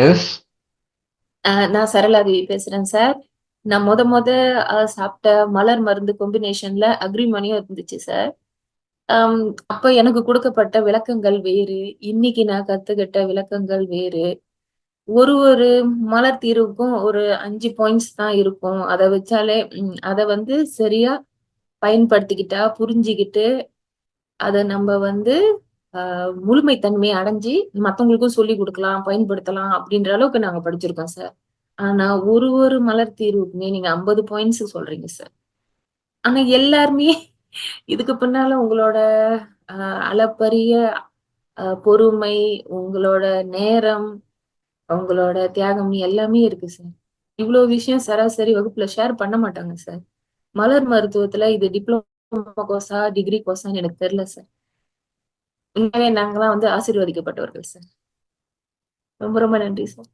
S நான் சரளாதேவி பேசுறேன் sir. நான் முத முத சாப்பிட்ட மலர் மருந்து காம்பினேஷன்ல அக்ரிமணியும் இருந்துச்சு சார். அப்ப எனக்கு கொடுக்கப்பட்ட விளக்கங்கள் வேறு. இன்னைக்கு நான் கத்துக்கிட்ட விளக்கங்கள் வேறு. ஒரு ஒரு மலர் தீர்வுக்கும் ஒரு அஞ்சு பாயிண்ட்ஸ் தான் இருக்கும். அதை வச்சாலே அதை வந்து சரியா பயன்படுத்திக்கிட்டா புரிஞ்சுக்கிட்டு அதை நம்ம வந்து ஆஹ், முழுமைத்தன்மையை அடைஞ்சு மத்தவங்களுக்கும் சொல்லி கொடுக்கலாம் பயன்படுத்தலாம் அப்படின்ற அளவுக்கு நாங்க படிச்சிருக்கோம் சார் ஆனா ஒரு ஒரு மலர் தீர்வுக்குமே நீங்க ஐம்பது பாயிண்ட்ஸ் சொல்றீங்க சார் ஆனா எல்லாருமே இதுக்கு பின்னால உங்களோட அஹ் அளப்பரிய பொறுமை உங்களோட நேரம் உங்களோட தியாகம் எல்லாமே இருக்கு சார் இவ்வளவு விஷயம் சராசரி வகுப்புல ஷேர் பண்ண மாட்டாங்க சார் மலர் மருத்துவத்துல இது டிப்ளமோ கோர்ஸா டிகிரி கோர்ஸான்னு எனக்கு தெரியல சார் உண்மையிலே நாங்கெல்லாம் வந்து ஆசீர்வதிக்கப்பட்டவர்கள் சார் ரொம்ப ரொம்ப நன்றி சார்